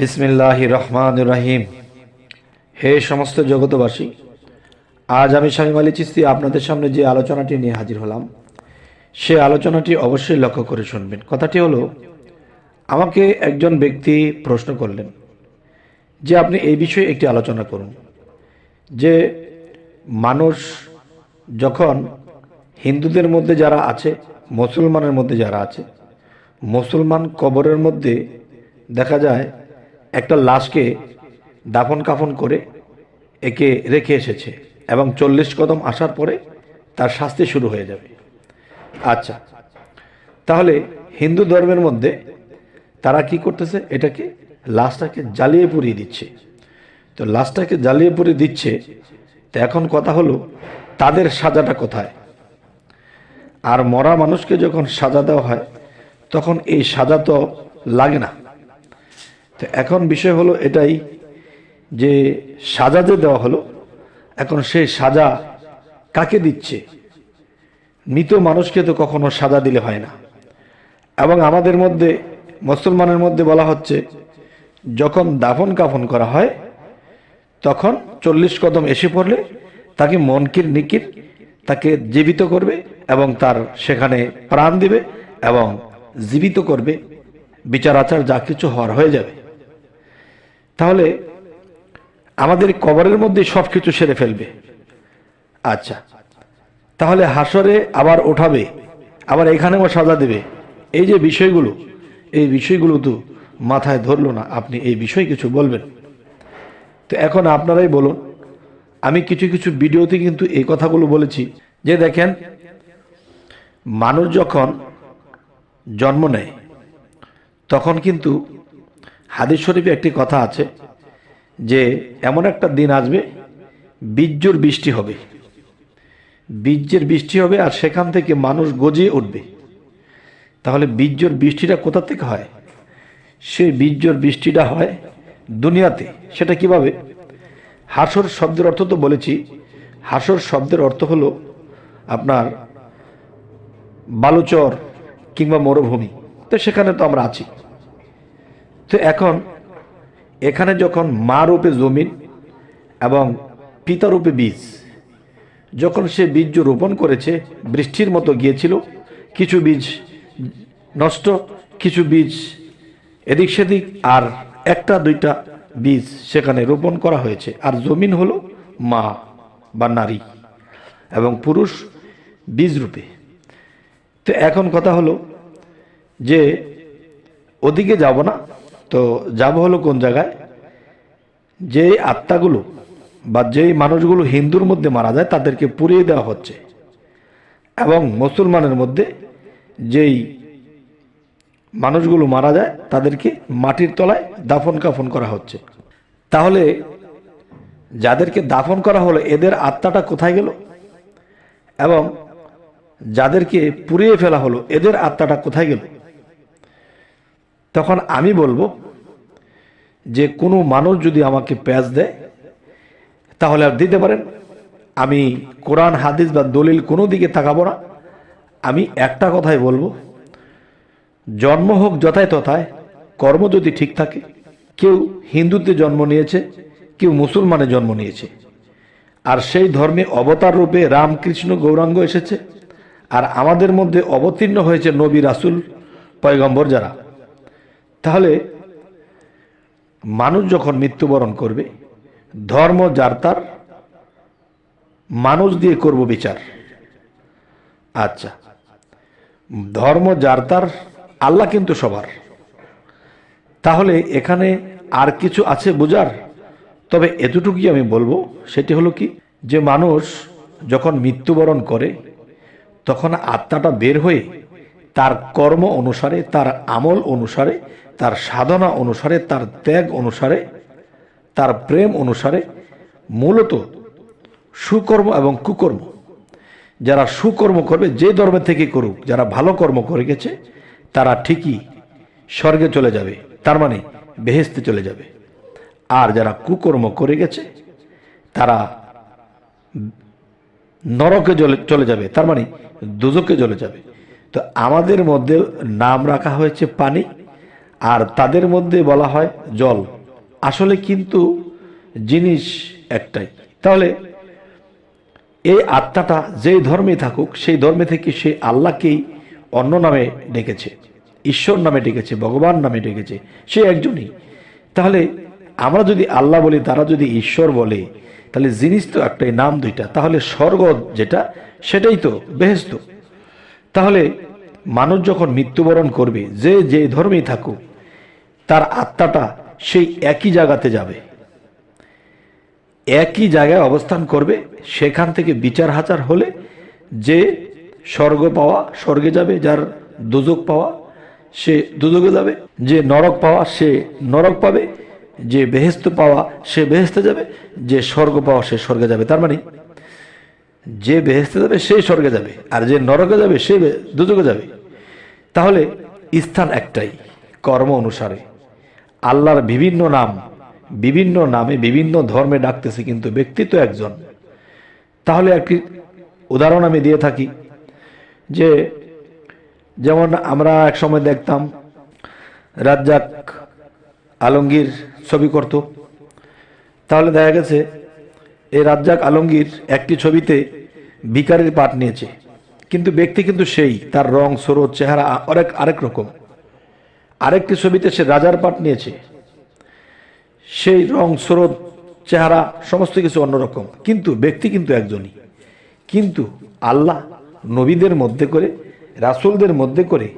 বিসমিল্লাহ রহমান রাহিম। হে সমস্ত জগতবাসী আজ আমি স্বামী আলী চিস্তি আপনাদের সামনে যে আলোচনাটি নিয়ে হাজির হলাম, সে আলোচনাটি অবশ্যই লক্ষ্য করে শুনবেন। কথাটি হলো, আমাকে একজন ব্যক্তি প্রশ্ন করলেন যে আপনি এই বিষয়ে একটি আলোচনা করুন, যে মানুষ যখন হিন্দুদের মধ্যে যারা আছে, মুসলমানের মধ্যে যারা আছে, মুসলমান কবরের মধ্যে দেখা যায় একটা লাশকে দাফন কাফন করে একে রেখে এসেছে এবং চল্লিশ কদম আসার পরে তার শাস্তি শুরু হয়ে যাবে। আচ্ছা তাহলে হিন্দু ধর্মের মধ্যে তারা কি করতেছে? এটাকে, লাশটাকে জ্বালিয়ে পুড়িয়ে দিচ্ছে। তো লাশটাকে জ্বালিয়ে পুড়িয়ে দিচ্ছে, তো এখন কথা হলো, তাদের সাজাটা কোথায়? আর মরা মানুষকে যখন সাজা দেওয়া হয়, তখন এই সাজা তো লাগে না। তো এখন বিষয় হলো এটাই যে সাজা যে দেওয়া হলো, এখন সেই সাজা কাকে দিচ্ছে? মৃত মানুষকে তো কখনো সাজা দিলে হয় না। এবং আমাদের মধ্যে, মুসলমানের মধ্যে বলা হচ্ছে, যখন দাফন কাফন করা হয়, তখন চল্লিশ কদম এসে পড়লে তাকে মনকির নিকির, তাকে জীবিত করবে এবং তার সেখানে প্রাণ দিবে এবং জীবিত করবে। বিচার আচার যা কিছু হওয়ার হয়ে যাবে। তাহলে আমাদের কবরের মধ্যে সব কিছু সেরে ফেলবে। আচ্ছা তাহলে হাসরে আবার ওঠাবে, আবার এখানেও সাজা দেবে। এই যে বিষয়গুলো, এই বিষয়গুলো তো মাথায় ধরলো না, আপনি এই বিষয়ে কিছু বলবেন। তো এখন আপনারাই বলুন, আমি কিছু কিছু ভিডিওতে কিন্তু এই কথাগুলো বলেছি। যে দেখেন, মানুষ যখন জন্ম নেয়, তখন কিন্তু হাদিস শরীফে একটি কথা আছে যে, এমন একটা দিন আসবে, বীর্যর বৃষ্টি হবে। বীর্যের বৃষ্টি হবে আর সেখান থেকে মানুষ গজিয়ে উঠবে। তাহলে বীর্যর বৃষ্টিটা কোথা থেকে হয়? সেই বীর্যর বৃষ্টিটা হয় দুনিয়াতে। সেটা কীভাবে? হাসর শব্দের অর্থ তো বলেছি। হাসর শব্দের অর্থ হলো আপনার বালুচর কিংবা মরুভূমি। তো সেখানে তো আমরা আছি। তো এখন এখানে যখন মা রূপে জমিন এবং পিতা রূপে বীজ, যখন সে বীজ রোপণ করেছে, বৃষ্টির মতো গিয়েছিল, কিছু বীজ নষ্ট, কিছু বীজ এদিক সেদিক, আর একটা দুইটা বীজ সেখানে রোপণ করা হয়েছে। আর জমিন হলো মা বা নারী এবং পুরুষ বীজ রূপে। তো এখন কথা হলো যে ওদিকে যাব না তো যাব হলো কোন জায়গায়? যে আত্মাগুলো বা যেই মানুষগুলো হিন্দুর মধ্যে মারা যায় তাদেরকে পুড়িয়ে দেওয়া হচ্ছে। এবং মুসলমানের মধ্যে যেই মানুষগুলো মারা যায় তাদেরকে মাটির তলায় দাফন কাফন করা হচ্ছে। তাহলে যাদেরকে দাফন করা হলো, এদের আত্মাটা কোথায় গেল? এবং যাদেরকে পুড়িয়ে ফেলা হলো, এদের আত্মাটা কোথায় গেল? তখন আমি বলব যে কোনো মানুষ যদি আমাকে প্যাচ দেয়, তাহলে আর দিতে পারেন। আমি কোরআন, হাদিস বা দলিল কোনো দিকে তাকাবো না। আমি একটা কথাই বলব, জন্ম হোক যথায় তথায় কর্ম যদি ঠিক থাকে, কেউ হিন্দুতে জন্ম নিয়েছে, কেউ মুসলমানে জন্ম নিয়েছে। আর সেই ধর্মে অবতার রূপে রামকৃষ্ণ গৌরাঙ্গ এসেছে। আর আমাদের মধ্যে অবতীর্ণ হয়েছে নবী রাসুল, পয়গম্বর যারা। তাহলে মানুষ যখন মৃত্যুবরণ করবে, ধর্ম যার তার, মানুষ দিয়ে করব বিচার। আচ্ছা ধর্ম যার তার, আল্লাহ কিন্তু সবার। তাহলে এখানে আর কিছু আছে বোঝার? তবে এতটুকুই আমি বলব, সেটি হলো কি, যে মানুষ যখন মৃত্যুবরণ করে, তখন আত্মাটা বের হয়ে তার কর্ম অনুসারে, তার আমল অনুসারে তার সাধনা অনুসারে, তার ত্যাগ অনুসারে, তার প্রেম অনুসারে মূলত সুকর্ম এবং কুকর্ম। যারা সুকর্ম করবে, যে ধর্মের থেকে করুক, যারা ভালো কর্ম করে গেছে, তারা ঠিকই স্বর্গে চলে যাবে, তার মানে বেহেস্তে চলে যাবে। আর যারা কুকর্ম করে গেছে, তারা নরকে চলে চলে যাবে, তার মানে দুজকে চলে যাবে। তো আমাদের মধ্যে নাম রাখা হয়েছে পানি আর তাদের মধ্যে বলা হয় জল। আসলে কিন্তু জিনিস একটাই। তাহলে এই আত্মাটা যেই ধর্মে থাকুক, সেই ধর্মে থেকে সে আল্লাহকেই অন্য নামে ডেকেছে, ঈশ্বর নামে ডেকেছে, ভগবান নামে ডেকেছে, সে একজনই। তাহলে আমরা যদি আল্লাহ বলি, তারা যদি ঈশ্বর বলে, তাহলে জিনিস তো একটাই, নাম দুইটা। তাহলে স্বর্গ যেটা, সেটাই তো বেহেস্ত তাহলে মানুষ যখন মৃত্যুবরণ করবে, যে যে ধর্মেই থাকুক তার আত্মাটা সেই একই জায়গাতে যাবে। একই জায়গায় অবস্থান করবে, সেখান থেকে বিচার হাচার হলে যে স্বর্গ পাওয়া স্বর্গে যাবে, যার দুজক পাওয়া সে দুজকে যাবে, যে নরক পাওয়া সে নরক পাবে, যে বেহেস্ত পাওয়া সে বেহেস্তে যাবে, যে স্বর্গ পাওয়া সে স্বর্গে যাবে। তার মানে যে বেহেস্তে যাবে সে স্বর্গে যাবে, আর যে নরকে যাবে সে দুজকে যাবে। তাহলে স্থান একটাই, কর্ম অনুসারে। আল্লাহর বিভিন্ন নাম, বিভিন্ন নামে বিভিন্ন ধর্মে ডাকতেছে কিন্তু ব্যক্তিত্ব একজন। তাহলে একটি উদাহরণ আমি দিয়ে থাকি যে যেমন আমরা এক সময় দেখতাম রাজ্জাক আলমগীর ছবি করত। তাহলে দেখা গেছে এই রাজ্জাক আলমগীর একটি ছবিতে ভিকারির পাঠ নিয়েছে। কিন্তু ব্যক্তি কিন্তু সেই, তার রং, স্রোত, চেহারা আরেক আরেক রকম। আরেকটি ছবিতে সে রাজার পাঠ নিয়েছে। সেই রং, স্রোত, চেহারা সমস্ত কিছু অন্যরকম। কিন্তু ব্যক্তি কিন্তু একজনই। কিন্তু আল্লাহ নবীদের মধ্যে করে, রাসূলদের মধ্যে করে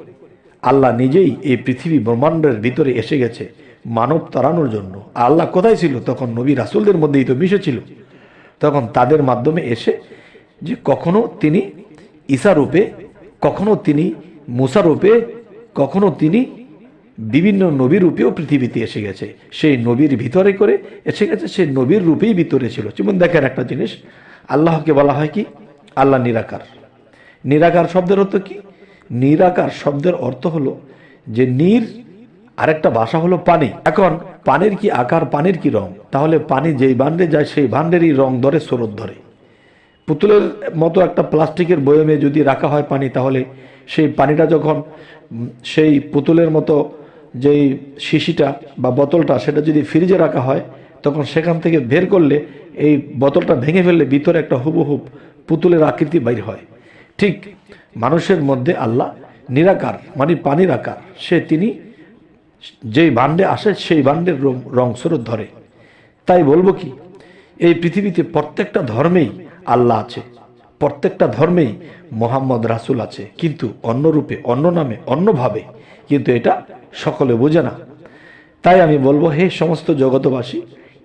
আল্লাহ নিজেই এই পৃথিবী ব্রহ্মাণ্ডের ভিতরে এসে গেছে মানব তাড়ানোর জন্য। আল্লাহ কোথায় ছিল? তখন নবী রাসূলদের মধ্যেই তো মিশেছিল। তখন তাদের মাধ্যমে এসে যে কখনো তিনি ঈসা রূপে, কখনো তিনি মুসা রূপে, কখনো তিনি বিভিন্ন নবীর রূপেও পৃথিবীতে এসে গেছে। সেই নবীর ভিতরে করে এসে গেছে, সেই নবীর রূপেই ভিতরে ছিল। যেমন দেখেন একটা জিনিস। আল্লাহকে বলা হয় কি? আল্লাহ নিরাকার। নিরাকার শব্দের অর্থ কি? নিরাকার শব্দের অর্থ হলো যে নীর আরেকটা ভাষা হলো পানি। এখন পানির কি আকার, পানির কি রং? তাহলে পানি যেই বান্ডে যায়, সেই বান্ডেরই রং ধরে, স্রোত ধরে। পুতুলের মতো একটা প্লাস্টিকের বয়মে যদি রাখা হয় পানি, তাহলে সেই পানিটা যখন সেই পুতুলের মতো যেই শিশিটা বা বোতলটা সেটা যদি ফ্রিজে রাখা হয়, তখন সেখান থেকে বের করলে এই বোতলটা ভেঙে ফেললে ভিতরে একটা হুবহুব পুতুলের আকৃতি বাইর হয়। ঠিক মানুষের মধ্যে আল্লাহ নিরাকার মানে পানির আকার, সে তিনি যেই বান্ডে আসে সেই বান্ডের রং রং ধরে। তাই বলব কি, এই পৃথিবীতে প্রত্যেকটা ধর্মেই আল্লাহ আছে। প্রত্যেকটা ধর্মেই মোহাম্মদ রাসুল আছে, কিন্তু অন্য রূপে, অন্য নামে অন্যভাবে কিন্তু এটা সকলে বোঝে না। তাই আমি বলব, হে সমস্ত জগতবাসী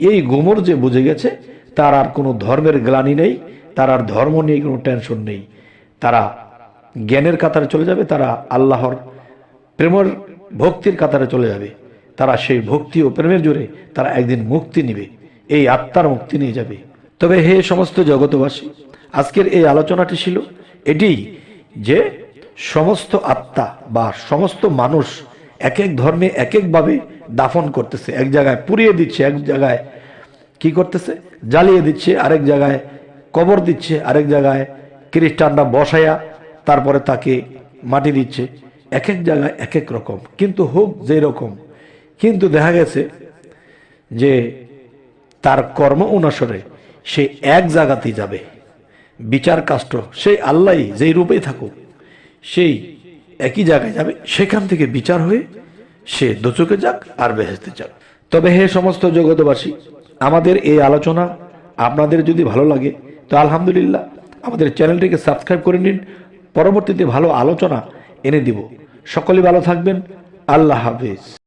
এই গোমর যে বুঝে গেছে, তার আর কোনো ধর্মের গ্লানি নেই, তার আর ধর্ম নিয়ে কোনো টেনশন নেই। তারা জ্ঞানের কাতারে চলে যাবে, তারা আল্লাহর প্রেমের ভক্তির কাতারে চলে যাবে। তারা সেই ভক্তি ও প্রেমের জোরে তারা একদিন মুক্তি নিবে, এই আত্মার মুক্তি নিয়ে যাবে। তবে হে সমস্ত জগতবাসী আজকের এই আলোচনাটি ছিল এটি যে সমস্ত আত্মা বা সমস্ত মানুষ এক এক ধর্মে এক একভাবে দাফন করতেছে। এক জায়গায় পুড়িয়ে দিচ্ছে, এক জায়গায় কি করতেছে? জ্বালিয়ে দিচ্ছে, আরেক জায়গায় কবর দিচ্ছে, আরেক জায়গায় খ্রিস্টানরা বসায়া তারপরে তাকে মাটি দিচ্ছে। এক এক জায়গায় এক এক রকম। কিন্তু হোক যে রকম। কিন্তু দেখা গেছে যে তার কর্ম অনুসারে সে এক জায়গাতেই যাবে। বিচার কাষ্ট সেই আল্লাহ যেই রূপেই থাকুক, সেই একই জায়গায় যাবে, সেখান থেকে বিচার হয়ে সে দোচকে যাক আর বেহেস্তে যাক। তবে হে সমস্ত জগতবাসী আমাদের এই আলোচনা আপনাদের যদি ভালো লাগে, তো আলহামদুলিল্লাহ আমাদের চ্যানেলটিকে সাবস্ক্রাইব করে নিন। পরবর্তীতে ভালো আলোচনা এনে দিব। সকলে ভালো থাকবেন। আল্লাহ হাফিজ।